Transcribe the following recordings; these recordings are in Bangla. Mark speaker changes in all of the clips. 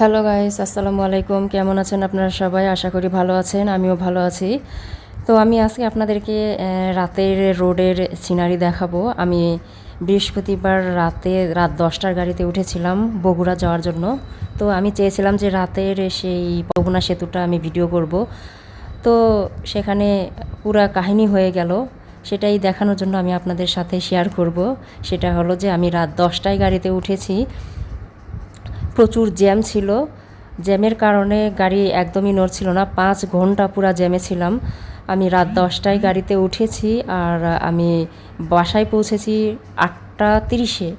Speaker 1: হ্যালো গাইস আসসালামু আলাইকুম কেমন আছেন আপনারা সবাই? আশা করি ভালো আছেন। আমিও ভালো আছি। তো আমি আজকে আপনাদেরকে রাতের রোডের সিনারি দেখাবো। আমি বৃহস্পতিবার রাতে, রাত দশটার গাড়িতে উঠেছিলাম বগুড়া যাওয়ার জন্য। তো আমি চেয়েছিলাম যে রাতের সেই বগুড়া সেতুটা আমি ভিডিও করব। তো সেখানে পুরা কাহিনী হয়ে গেল। সেটাই দেখানোর জন্য আমি আপনাদের সাথে শেয়ার করব। সেটা হলো যে আমি রাত দশটায় গাড়িতে উঠেছি। প্রচুর জ্যাম ছিল। জ্যামের কারণে গাড়ি একদমই নড়ছিল না। পাঁচ ঘণ্টা পুরা জ্যামে ছিলাম। আমি রাত দশটায় গাড়িতে উঠেছি আর আমি বাসায় পৌঁছেছি আটটা তিরিশে।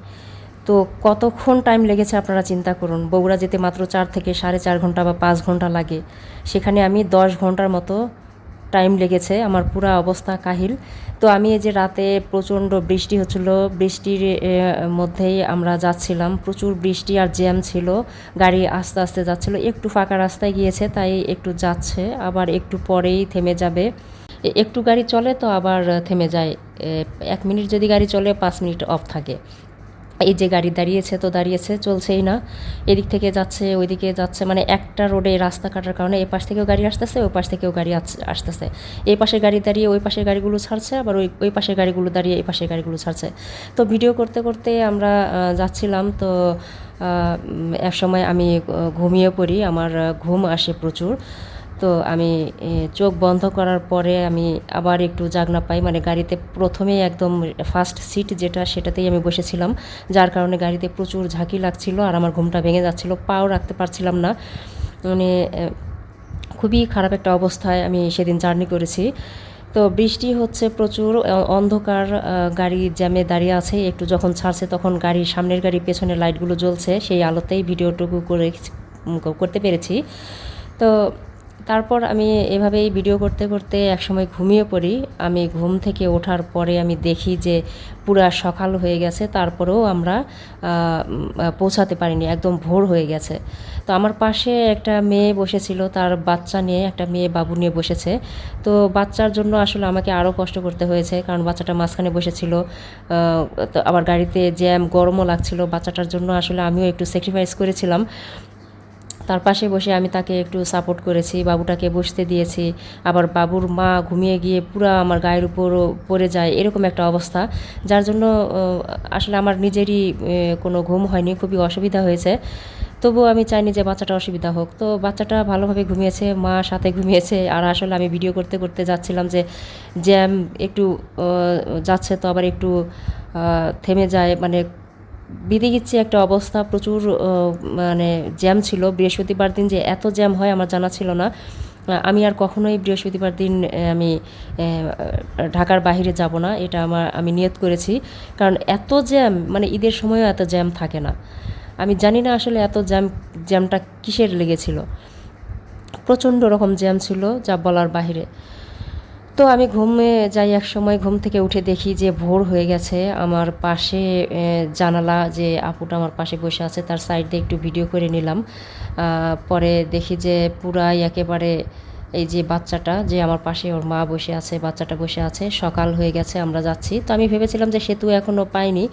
Speaker 1: তো কতক্ষণ টাইম লেগেছে আপনারা চিন্তা করুন। বগুড়া যেতে মাত্র চার থেকে সাড়ে চার ঘণ্টা বা পাঁচ ঘণ্টা লাগে। সেখানে আমি দশ ঘণ্টার মতো টাইম লেগেছে, আমার পুরা অবস্থা কাহিল। তো আমি এই যে রাতে প্রচণ্ড বৃষ্টি হচ্ছিল, বৃষ্টির মধ্যেই আমরা যাচ্ছিলাম। প্রচুর বৃষ্টি আর জ্যাম ছিল, গাড়ি আস্তে আস্তে যাচ্ছিল। একটু ফাঁকা রাস্তায় গিয়েছে, তাই একটু যাচ্ছে, আবার একটু পরেই থেমে যাবে। একটু গাড়ি চলে তো আবার থেমে যায় এক মিনিট যদি গাড়ি চলে, পাঁচ মিনিট অফ থাকে। এই যে গাড়ি দাঁড়িয়েছে, তো দাঁড়িয়েছে, চলছেই না। এদিক থেকে যাচ্ছে, ওইদিকে যাচ্ছে মানে একটা রোডে রাস্তা কাটার কারণে এই পাশ থেকেও গাড়ি আসতেছে, ওই পাশ থেকেও গাড়ি আস- আসতেছে। এই পাশের গাড়ি দাঁড়িয়ে ওই পাশের গাড়িগুলো ছাড়ছে, আবার ওই ওই পাশের গাড়িগুলো দাঁড়িয়ে এই পাশের গাড়িগুলো ছাড়ছে। তো ভিডিও করতে করতে আমরা যাচ্ছিলাম, তো এক সময় আমি ঘুমিয়ে পড়ি, আমার ঘুম আসে প্রচুর। তো আমি চোখ বন্ধ করার পরে আমি আবার একটু জাগনা পাই। মানে গাড়িতে প্রথমেই একদম ফার্স্ট সিট যেটা, সেটাতেই আমি বসেছিলাম। যার কারণে গাড়িতে প্রচুর ঝাঁকি লাগছিল আর আমার ঘুমটা ভেঙে যাচ্ছিল, পাও রাখতে পারছিলাম না। মানে খুবই খারাপ একটা অবস্থায় আমি সেদিন জার্নি করেছি। তো বৃষ্টি হচ্ছে প্রচুর অন্ধকার গাড়ি জ্যামে দাঁড়িয়ে আছে। একটু যখন ছাড়ছে তখন গাড়ির সামনের গাড়ি পেছনের লাইটগুলো জ্বলছে। সেই আলোতেই ভিডিওটুকু করে করতে পেরেছি। তো তারপর আমি এভাবেই ভিডিও করতে করতে একসময় ঘুমিয়ে পড়ি। আমি ঘুম থেকে ওঠার পরে আমি দেখি যে পুরা সকাল হয়ে গেছে, তারপরেও আমরা পৌঁছাতে পারিনি, একদম ভোর হয়ে গেছে। তো আমার পাশে একটা মেয়ে বসেছিল, তার বাচ্চা নিয়ে, একটা মেয়ে বাবু নিয়ে বসেছে। তো বাচ্চার জন্য আসলে আমাকে আরও কষ্ট করতে হয়েছে, কারণ বাচ্চাটা মাঝখানে বসেছিল তো আবার গাড়িতে জ্যাম, গরমও লাগছিল। বাচ্চাটার জন্য আসলে আমিও একটু স্যাক্রিফাইস করেছিলাম। তার পাশে বসে আমি তাকে একটু সাপোর্ট করেছি, বাবুটাকে বসতে দিয়েছি। আবার বাবুর মা ঘুমিয়ে গিয়ে পুরা আমার গায়ের উপর পড়ে যায়, এরকম একটা অবস্থা। যার জন্য আসলে আমার নিজেরই কোনো ঘুম হয়নি, খুবই অসুবিধা হয়েছে। তবুও আমি চাইনি যে বাচ্চাটা অসুবিধা হোক। তো বাচ্চাটা ভালোভাবে ঘুমিয়েছে, মা সাথে ঘুমিয়েছে। আর আসলে আমি ভিডিও করতে করতে যাচ্ছিলাম যে জ্যাম একটু যাচ্ছে তো আবার একটু থেমে যায় মানে বিধি গিচ্ছি একটা অবস্থা, প্রচুর মানে জ্যাম ছিল। বৃহস্পতিবার দিন যে এত জ্যাম হয় আমার জানা ছিল না। আমি আর কখনোই বৃহস্পতিবার দিন আমি ঢাকার বাইরে যাব না। এটা আমার, আমি নিয়ত করেছি। কারণ এত জ্যাম মানে ঈদের সময়ও এত জ্যাম থাকে না। আমি জানি না আসলে এত জ্যাম, জ্যামটা কিসের লেগেছিল। প্রচণ্ড রকম জ্যাম ছিল, যা বলার বাইরে। তো আমি ঘুমে যাই এক সময়, ঘুম থেকে উঠে দেখি যে ভোর হয়ে গেছে। আমার পাশে জানালা যে আপুটা আমার পাশে বসে আছে, তার সাইড দিয়ে একটু ভিডিও করে নিলাম। পরে দেখি যে পুরাই একেবারে এই যে বাচ্চাটা, যে আমার পাশে ওর মা বসে আছে, বাচ্চাটা বসে আছে, সকাল হয়ে গেছে, আমরা যাচ্ছি। তো আমি ভেবেছিলাম যে সেতু এখনও পাইনি।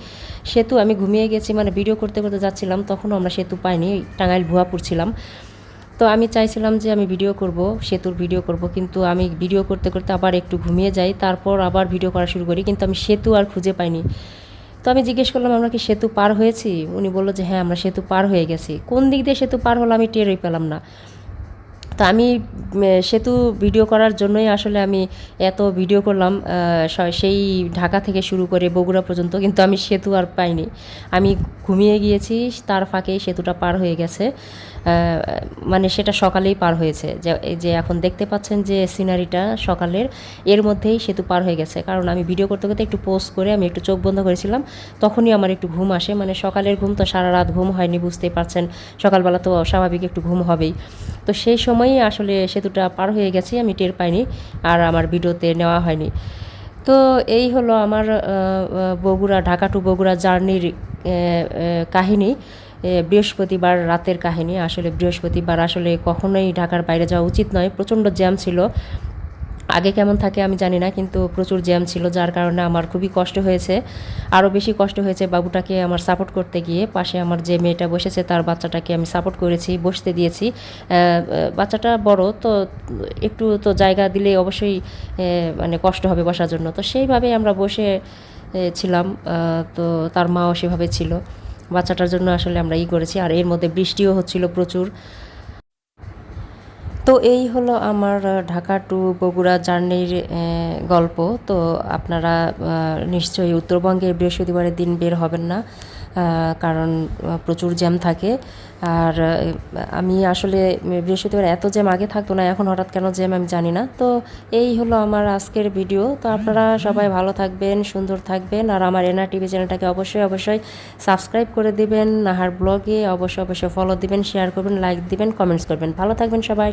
Speaker 1: সেতু আমি ঘুমিয়ে গেছি মানে ভিডিও করতে করতে যাচ্ছিলাম, তখনও আমরা সেতু পাইনি, টাঙ্গাইল ভুয়াপুর ছিলাম। তো আমি চাইছিলাম যে আমি ভিডিও করব, সেতুর ভিডিও করব, কিন্তু আমি ভিডিও করতে করতে আবার একটু ঘুমিয়ে যাই, তারপর আবার ভিডিও করা শুরু করি, কিন্তু আমি সেতু আর খুঁজে পাইনি। তো আমি জিজ্ঞেস করলাম, আমরা কি সেতু পার হয়েছি? উনি বলল যে হ্যাঁ আমরা সেতু পার হয়ে গেছি। কোন দিক দিয়ে সেতু পার হলো আমি টেরই পেলাম না। তো আমি সেতু ভিডিও করার জন্যই আসলে আমি এত ভিডিও করলাম সেই ঢাকা থেকে শুরু করে বগুড়া পর্যন্ত, কিন্তু আমি সেতু আর পাইনি। আমি ঘুমিয়ে গিয়েছি, তার ফাঁকেই সেতুটা পার হয়ে গেছে। মানে সেটা সকালেই পার হয়েছে। যে এখন দেখতে পাচ্ছেন যে সিনারিটা সকালের, এর মধ্যেই সেতু পার হয়ে গেছে। কারণ আমি ভিডিও করতে করতে একটু পোস্ট করে আমি একটু চোখ বন্ধ করেছিলাম, তখনই আমার একটু ঘুম আসে। মানে সকালের ঘুম তো সারা রাত ঘুম হয়নি, বুঝতেই পারছেন। সকালবেলা তো স্বাভাবিক একটু ঘুম হবেই। তো সেই সময়ই আসলে সেতুটা পার হয়ে গেছে, আমি টের পাইনি আর আমার ভিডিওতে নেওয়া হয়নি। তো এই হলো আমার বগুড়া, ঢাকা টু বগুড়া জার্নির কাহিনী বৃহস্পতিবার রাতের কাহিনী। আসলে বৃহস্পতিবার আসলে কখনোই ঢাকার বাইরে যাওয়া উচিত নয়। প্রচণ্ড জ্যাম ছিল। আগে কেমন থাকে আমি জানি না, কিন্তু প্রচুর জ্যাম ছিল, যার কারণে আমার খুবই কষ্ট হয়েছে। আরও বেশি কষ্ট হয়েছে বাবুটাকে আমার সাপোর্ট করতে গিয়ে, পাশে আমার যে মেয়েটা বসেছে তার বাচ্চাটাকে আমি সাপোর্ট করেছি, বসতে দিয়েছি। বাচ্চাটা বড়, তো একটু তো জায়গা দিলে অবশ্যই মানে কষ্ট হবে বসার জন্য। তো সেইভাবে আমরা বসে ছিলাম তো তার মাও সেভাবে ছিল। বাচ্চাটার জন্য আসলে আমরা ই করেছি, আর এর মধ্যে বৃষ্টিও হচ্ছিল প্রচুর। তো এই হলো আমার ঢাকা টু বগুড়া জার্নির গল্প। তো আপনারা নিশ্চয়ই উত্তরবঙ্গে বৃহস্পতিবারের দিন বের হবেন না কারণ প্রচুর জ্যাম থাকে। আর আমি আসলে বৃহস্পতিবার এত জ্যাম আগে থাকতো না, এখন হঠাৎ কেন জ্যাম আমি জানি না। তো এই হলো আমার আজকের ভিডিও। তো আপনারা সবাই ভালো থাকবেন, সুন্দর থাকবেন। আর আমার এনা টিভি চ্যানেলটাকে অবশ্যই অবশ্যই সাবস্ক্রাইব করে দিবেন। নাহার ব্লগে অবশ্যই অবশ্যই ফলো দিবেন শেয়ার করবেন লাইক দিবেন কমেন্টস করবেন। ভালো থাকবেন সবাই